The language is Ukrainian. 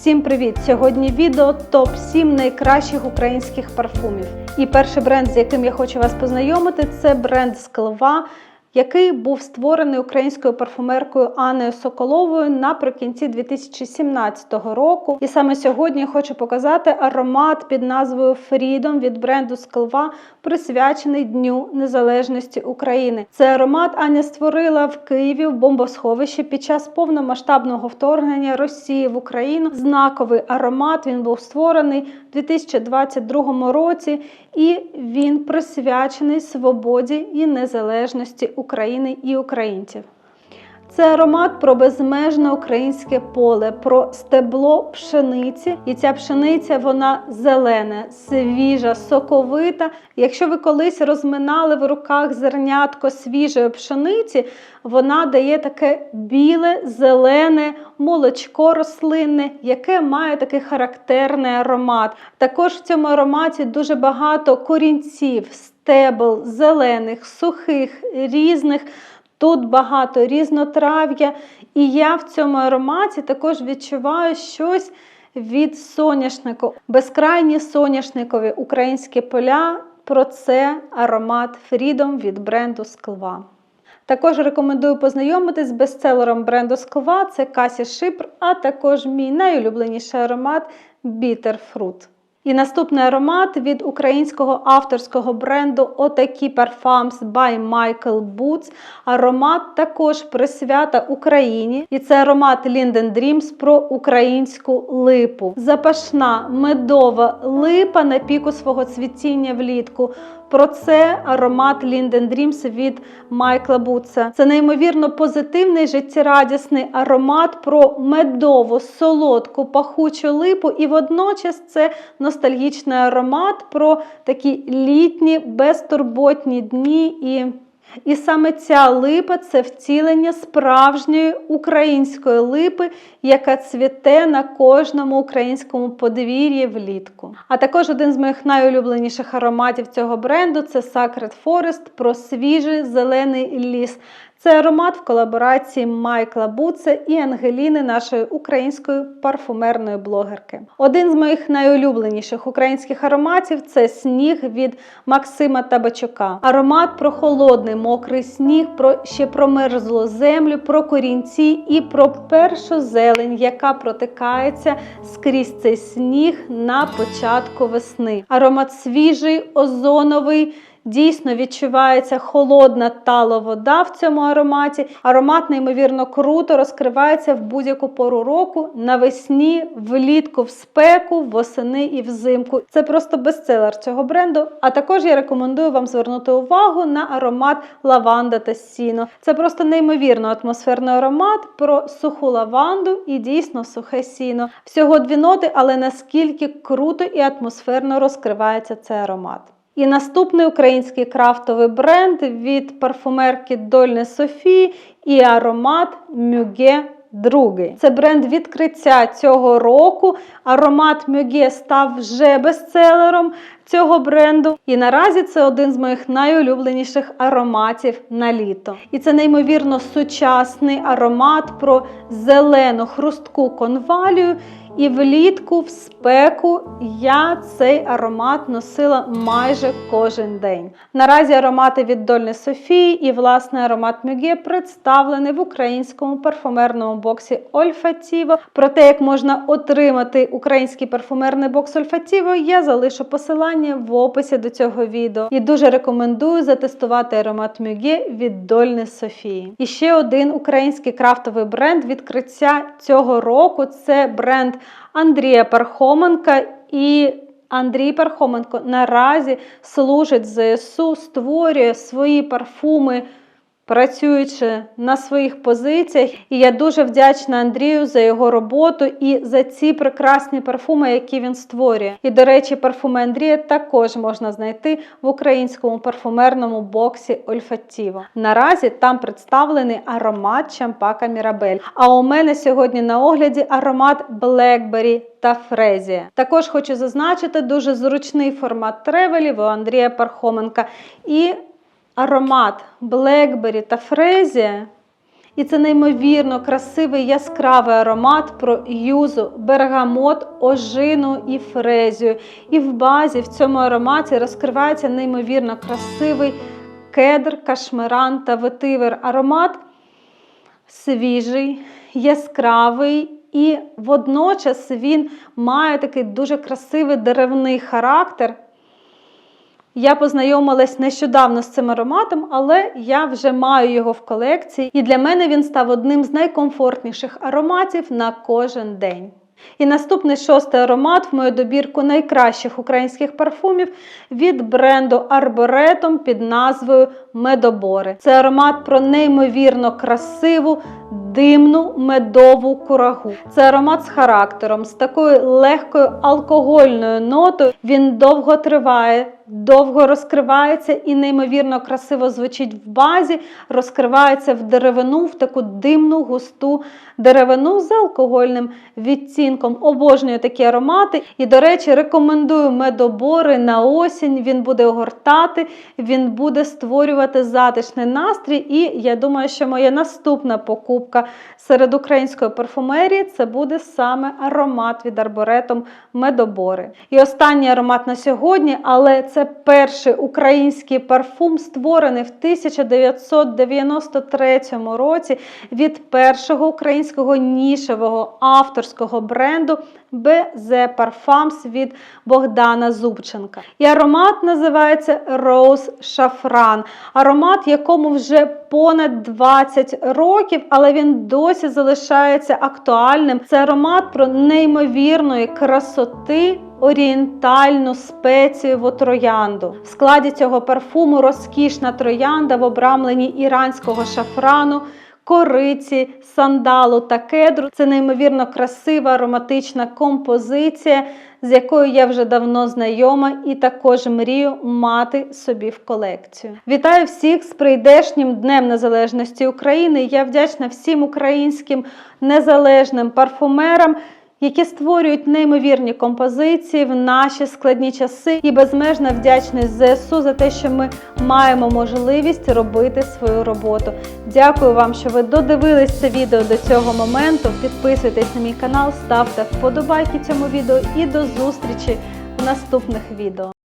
Всім привіт! Сьогодні відео топ 7 найкращих українських парфумів. І перший бренд, з яким я хочу вас познайомити, це бренд Склва, який був створений українською парфумеркою Анною Соколовою наприкінці 2017 року. І саме сьогодні я хочу показати аромат під назвою Freedom від бренду Склва, присвячений Дню Незалежності України. Цей аромат Аня створила в Києві в бомбосховищі під час повномасштабного вторгнення Росії в Україну. Знаковий аромат він був створений у 2022 році, і він присвячений свободі і незалежності України і українців. Це аромат про безмежне українське поле, про стебло пшениці. І ця пшениця вона зелена, свіжа, соковита. Якщо ви колись розминали в руках зернятко свіжої пшениці, вона дає таке біле, зелене молочко рослинне, яке має такий характерний аромат. Також в цьому ароматі дуже багато корінців, стебл, зелених, сухих, різних. Тут багато різнотрав'я, і я в цьому ароматі також відчуваю щось від соняшнику. Безкрайні соняшникові українські поля. Про це аромат Freedom від бренду Склва. Також рекомендую познайомитись з бестселером бренду Склва. Це Касі Шипр, а також мій найулюбленіший аромат Fruit. І наступний аромат від українського авторського бренду Отакі Parfums by Michael Boots. Аромат також присвята Україні. І це аромат Linden Dreams про українську липу. Запашна медова липа на піку свого цвітіння влітку. Про це аромат Linden Dreams від Майкла Бутса. Це неймовірно позитивний життєрадісний аромат про медову, солодку, пахучу липу, і водночас це ностальгічний аромат про такі літні, безтурботні дні і. І саме ця липа це втілення справжньої української липи, яка цвіте на кожному українському подвір'ї влітку. А також один з моїх найулюбленіших ароматів цього бренду це Sacred Forest про свіжий зелений ліс. Це аромат в колаборації Майкла Буца і Ангеліни, нашої української парфумерної блогерки. Один з моїх найулюбленіших українських ароматів це сніг від Максима Табачука. Аромат про холодний, мокрий сніг, про ще про мерзлу землю, про корінці і про першу зелень, яка протикається скрізь цей сніг на початку весни. Аромат свіжий, озоновий. Дійсно відчувається холодна таловода в цьому ароматі. Аромат, неймовірно, круто розкривається в будь-яку пору року, навесні, влітку, в спеку, восени і взимку. Це просто бестселер цього бренду. А також я рекомендую вам звернути увагу на аромат лаванда та сіно. Це просто неймовірно атмосферний аромат про суху лаванду і дійсно сухе сіно. Всього дві ноти, але наскільки круто і атмосферно розкривається цей аромат. І наступний український крафтовий бренд від парфумерки Дольне Софії і аромат Мюге Другий. Це бренд відкриття цього року. Аромат Мюге став вже бестселером цього бренду. І наразі це один з моїх найулюбленіших ароматів на літо. І це неймовірно сучасний аромат про зелену хрустку конвалію. І влітку, в спеку, я цей аромат носила майже кожен день. Наразі аромати від Дольне Софії і власне аромат Мюге представлений в українському парфумерному боксі Ольфатіво. Про те, як можна отримати український парфумерний бокс Ольфатіво, я залишу посилання в описі до цього відео. І дуже рекомендую затестувати аромат Мюге від Дольне Софії. І ще один український крафтовий бренд відкриття цього року це бренд Андрія Пархоменка і Андрій Пархоменко наразі служить ЗСУ, створює свої парфуми. Працюючи на своїх позиціях, і я дуже вдячна Андрію за його роботу і за ці прекрасні парфуми, які він створює. І, до речі, парфуми Андрія також можна знайти в українському парфумерному боксі Ольфатіво. Наразі там представлений аромат Чампака Мірабель. А у мене сьогодні на огляді аромат Blackberry та Фрезія. Також хочу зазначити дуже зручний формат тревелів у Андрія Пархоменка. І аромат Blackberry та Фрезія. І це неймовірно красивий яскравий аромат про юзу, бергамот, ожину і фрезію. І в базі в цьому ароматі розкривається неймовірно красивий кедр, кашмиран та ветивер. Аромат свіжий, яскравий. І водночас він має такий дуже красивий деревний характер. Я познайомилась нещодавно з цим ароматом, але я вже маю його в колекції, і для мене він став одним з найкомфортніших ароматів на кожен день. І наступний шостий аромат в мою добірку найкращих українських парфумів від бренду Arboretum під назвою Медобори. Це аромат про неймовірно красиву димну медову курагу. Це аромат з характером, з такою легкою алкогольною нотою. Він довго триває, довго розкривається і неймовірно красиво звучить в базі, розкривається в деревину, в таку димну, густу деревину з алкогольним відцінком. Обожнюю такі аромати. І, до речі, рекомендую медобори на осінь. Він буде огортати, він буде створювати затишний настрій. І я думаю, що моя наступна покупка серед української парфумерії це буде саме аромат від арборетом медобори. І останній аромат на сьогодні, але це перший український парфум, створений в 1993 році від першого українського нішевого авторського бренду BZ Parfums від Богдана Зубченка. І аромат називається Rose Шафран. Аромат, якому вже понад 20 років, але він досі залишається актуальним. Це аромат про неймовірної красоти. Орієнтальну спецієву троянду. В складі цього парфуму розкішна троянда в обрамленні іранського шафрану, кориці, сандалу та кедру. Це неймовірно красива ароматична композиція, з якою я вже давно знайома і також мрію мати собі в колекцію. Вітаю всіх з прийдешнім Днем Незалежності України. Я вдячна всім українським незалежним парфумерам які створюють неймовірні композиції в наші складні часи, і безмежна вдячність ЗСУ за те, що ми маємо можливість робити свою роботу. Дякую вам, що ви додивились це відео до цього моменту. Підписуйтесь на мій канал, ставте вподобайки цьому відео і до зустрічі в наступних відео.